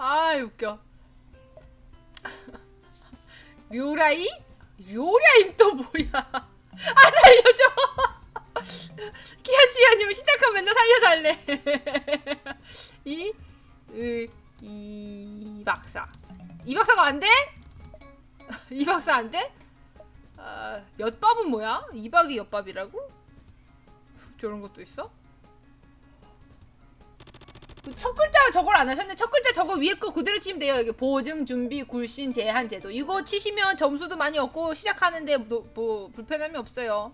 아 웃겨. 묘라이? 묘라이 또 뭐야? 아 살려줘. 키아시아님 시작하면 맨날 살려달래. 이, 으, 이 박사. 이 박사가 안 돼? 이 박사 안 돼? 아, 엿밥은 뭐야? 이박이 엿밥이라고? 저런 것도 있어? 그첫 글자 저걸 안 하셨네. 첫 글자 저거 위에 거 그대로 치시면 돼요. 여기 보증, 준비, 굴신, 제한, 제도. 이거 치시면 점수도 많이 얻고 시작하는데 뭐, 뭐 불편함이 없어요.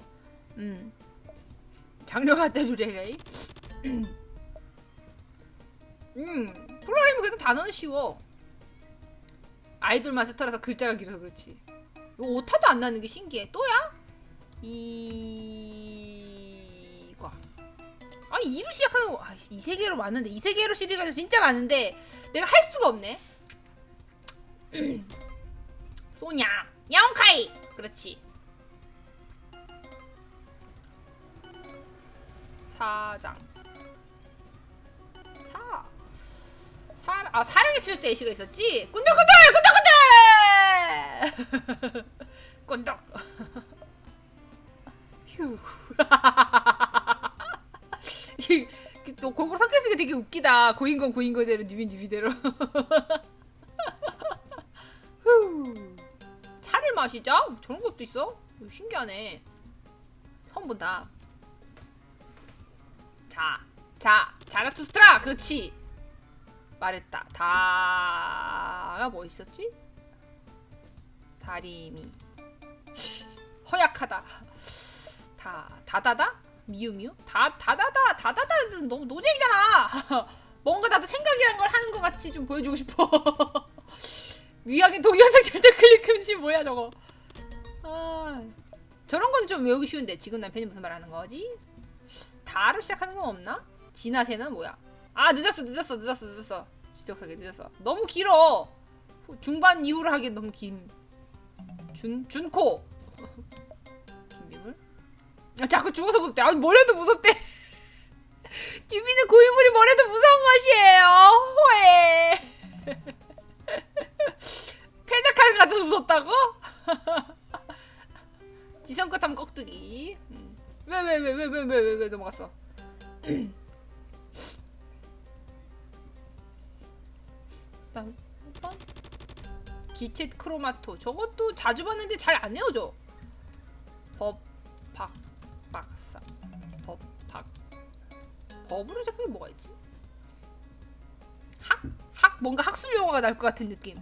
음. 장려가 때루레레이. 음. 플로리면 그래도 단어는 쉬워. 아이돌 마스터라서 글자가 길어서 그렇지. 이거 오타도 안 나는 게 신기해. 또야? 이과. 아 이로 시작하는 거. 아, 이세 개로 많은데 이세 개로 시리즈가 진짜 많은데 내가 할 수가 없네. 소냐, 야옹카이. 그렇지. 사장. 사. 사. 아 사랑의 추적 제시가 있었지. 꾼덕꾼덕 꾼덕꾼덕. 꾼덕. 휴. 이- 또 골고루 섞여 있으니까 되게 웃기다. 고인 건 고인 거대로 뉴비 뉴비대로. 후. 차를 마시자? 저런 것도 있어? 신기하네. 처음 본다. 자, 자, 자라투스트라! 그렇지. 말했다. 다가 뭐 있었지? 다리미. 허약하다. 다, 다다다? 미우미우? 다, 다다다, 다다다는 너무 노잼이잖아! 뭔가 나도 생각이란 걸 하는 것 같이 좀 보여주고 싶어. 위하게 동영상 절대 클릭 금지 뭐야 저거. 아, 저런 건 좀 외우기 쉬운데 지금 남편이 무슨 말 하는 거지? 다로 시작하는 건 없나? 지나세는 뭐야? 아 늦었어 늦었어 늦었어 늦었어 지독하게 늦었어 너무 길어 후- 중반 이후로 하기엔 너무 김 준, 준코 아, 자꾸 죽어서 무섭대. 아 뭐래도 무섭대. 뉴비는 고인물이 뭐래도 무서운 것이에요. 호에 패작하는 것 같아서 무섭다고? 지성껏 하면 꺽두기. 음. 왜왜 왜 왜 왜 왜 왜 왜 넘어갔어? 빵, 빵. 기체 크로마토. 저것도 자주 봤는데 잘 안 외워져. 법박 박사 법 박. 법으로 시작하게 뭐가 있지? 학? 학 뭔가 학술 용어가 날 것 같은 느낌.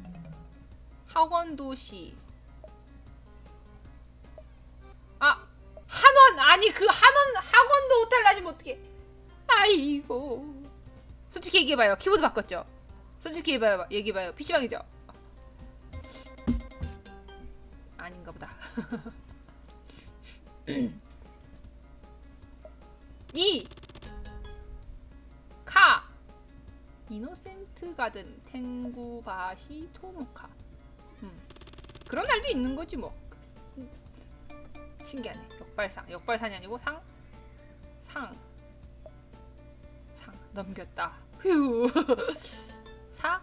학원 도시. 아 한원! 아니 그 한원 학원도 오탈 나시면 어떡해? 아이고. 솔직히 얘기해봐요. 키보드 바꿨죠? 솔직히 얘기해봐요. 얘기해봐요. PC방이죠? 아닌가 보다 이 카. 이노센트 가든 텐구바시 토모카. 음. 그런 날도 있는 거지 뭐. 신기하네. 역발상. 역발산이 아니고 상. 상. 상. 넘겼다. 휴. 사.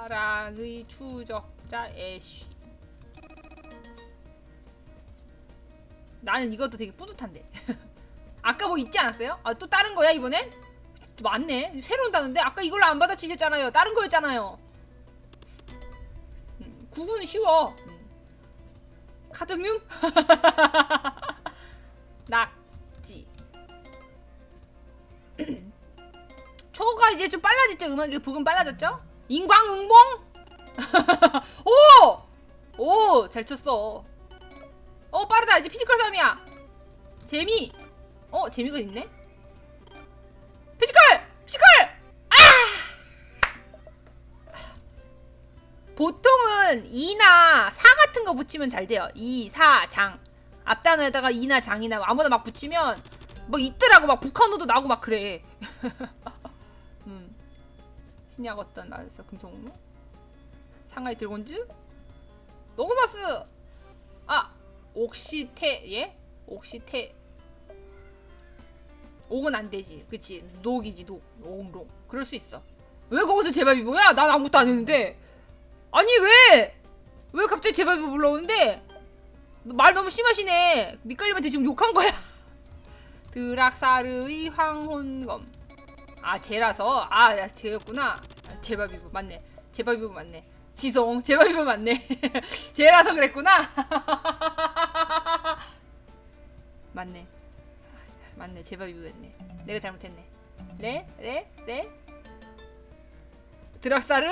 사랑의 추적자 애쉬 나는 이것도 되게 뿌듯한데 아까 뭐 있지 않았어요? 아 또 다른 거야 이번엔? 또 맞네 새로운 단어인데 아까 이걸로 안 받아치셨잖아요 다른 거였잖아요 음, 구구는 쉬워 음. 카드뮴? 낙지 초가 이제 좀 빨라졌죠 음악이 부금 빨라졌죠? 인광응봉? 오! 오! 잘 쳤어 어 빠르다 이제 피지컬 싸움이야 재미 어 재미가 있네 피지컬! 피지컬! 아! 보통은 이나 사 같은 거 붙이면 잘 돼요. 이, 사, 장. 앞단어에다가 이나 장이나 아무나 막 붙이면 뭐 있더라고 막 북한어도 나오고 막 그래. 음. 신약 어떤 나에서 금속무? 상하이 드래곤즈? 노그너스! 아! 옥시테 예? 옥시테 옥은 안 되지. 그치? 녹이지 녹. 옥록. 그럴 수 있어. 왜 거기서 제바비보야? 난 아무것도 안 했는데. 아니 왜? 왜 갑자기 제바비보 불러오는데? 말 너무 심하시네. 밑갈림한테 지금 욕한 거야. 드락사르의 황혼검. 아 쟤라서 아 야, 쟤였구나. 아, 제바비보 맞네. 제바비보 맞네. 지송 제바비보 맞네. 쟤라서 그랬구나. 맞네. 맞네 제바비보였네. 내가 잘못했네. 레? 레? 레? 드락사르?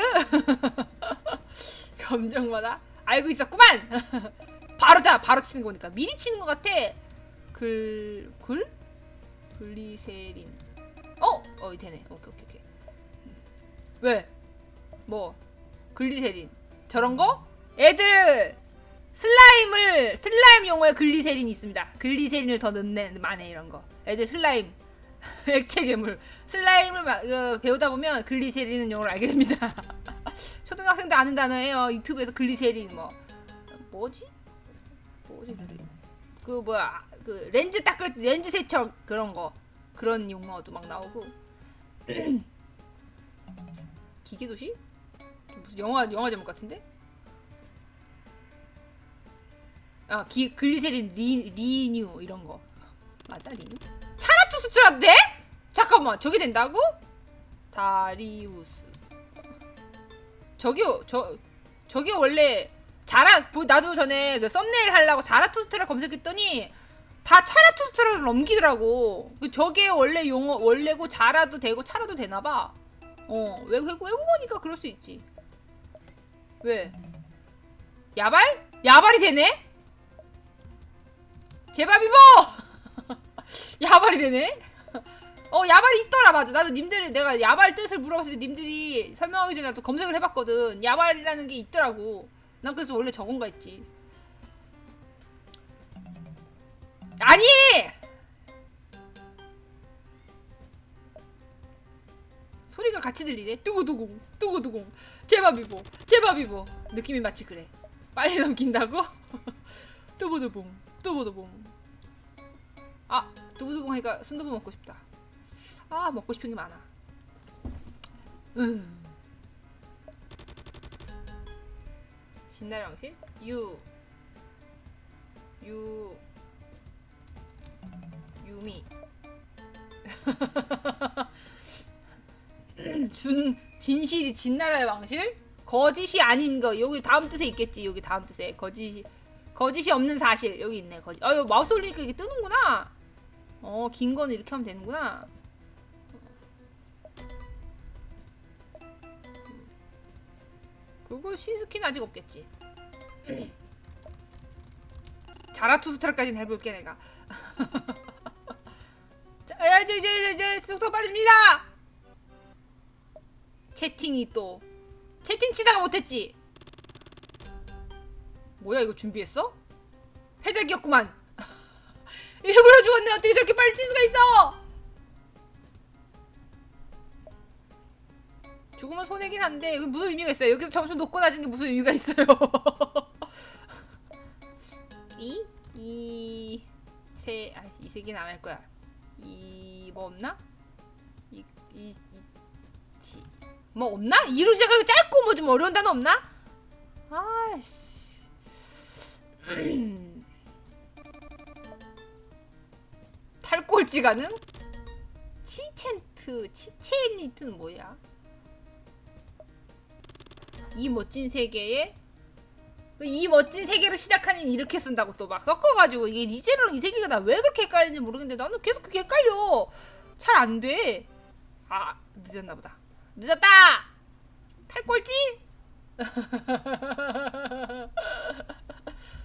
검정마다 알고 있었구만! 바로 다! 바로 치는 거 보니까 미리 치는 것 같아! 글... 글? 글리세린 어! 어 되네 오케이 오케이 오케이 왜? 뭐? 글리세린 저런 거? 애들 슬라임을 슬라임 용어에 글리세린이 있습니다 글리세린을 더 넣는 만에 이런 거 애들 슬라임 액체 괴물 슬라임을 마- 어, 배우다 보면 글리세린은 용어를 알게 됩니다. 초등학생도 아는 단어예요. 유튜브에서 글리세린 뭐 뭐지? 뭐지? 그 뭐야 그 렌즈 닦을 때 렌즈 세척 그런 거 그런 용어도 막 나오고 기계도시? 무슨 영화 영화 제목 같은데? 아 기, 글리세린 리, 리뉴 이런 거. 맞아 리뉴? 차라투스트라도 돼? 잠깐만 저게 된다고? 다리우스. 저기요 저 저게 원래 자라 뭐 나도 전에 그 썸네일 하려고 자라투스트라 검색했더니 다 차라투스트라를 넘기더라고. 그 저게 원래 용어 원래고 자라도 되고 차라도 되나 봐. 어 외국 외국 외국어니까 그럴 수 있지. 왜? 야발? 야발이 되네 제바비보! 야발이 되네? 어 야발이 있더라 맞아. 나도 님들이 내가 야발 뜻을 물어봤을 때 님들이 설명하기 전에 또 검색을 해봤거든. 야발이라는 게 있더라고. 난 그래서 원래 저건가 했지. 아니! 소리가 같이 들리네. 뚜구두궁 뚜구두궁. 제바비보 제바비보. 느낌이 마치 그래. 빨리 넘긴다고? 뚜구두봉 뚜구두봉 아 두부두부 하니까 순두부 먹고 싶다. 아 먹고 싶은 게 많아. 음. 왕실 유. 유. 유미. 준 진실이 진나라의 왕실? 거짓이 아닌 거 여기 다음 뜻에 있겠지 여기 다음 뜻에 거짓이 거짓이 없는 사실 여기 있네 거짓. 아유 마우스 올리니까 이게 뜨는구나. 어, 긴 거는 이렇게 하면 되는구나. 그거 신스킨 아직 없겠지. 자라투스트라까지는 해볼게 내가. 자, 야, 이제 이제 이제 속도 빠르십니다. 채팅이 또 채팅 치다가 못했지. 뭐야 이거 준비했어? 회작이었구만. 일부러 죽었네 어떻게 저렇게 빨리 칠 수가 있어 죽으면 손해긴 한데 이거 무슨 의미가 있어요 여기서 점수 높고 낮은 게 무슨 의미가 있어요 이? 이... 세... 아, 이 세기는 안할 거야 이... 뭐 없나? 이... 이... 이... 지... 뭐 없나? 이로 시작하고 짧고 뭐 좀 어려운 단어 없나? 아이씨 탈꼴찌 가능? 치첸트, 치체니트는 뭐야? 이 멋진 세계에 이 멋진 세계를 시작하는 이렇게 쓴다고 또 막 섞어가지고 이게 리제로랑 이 세계가 나 왜 그렇게 헷갈리는지 모르겠는데 나는 계속 그게 헷갈려 잘 안 돼. 아 늦었나 보다. 늦었다. 탈꼴찌?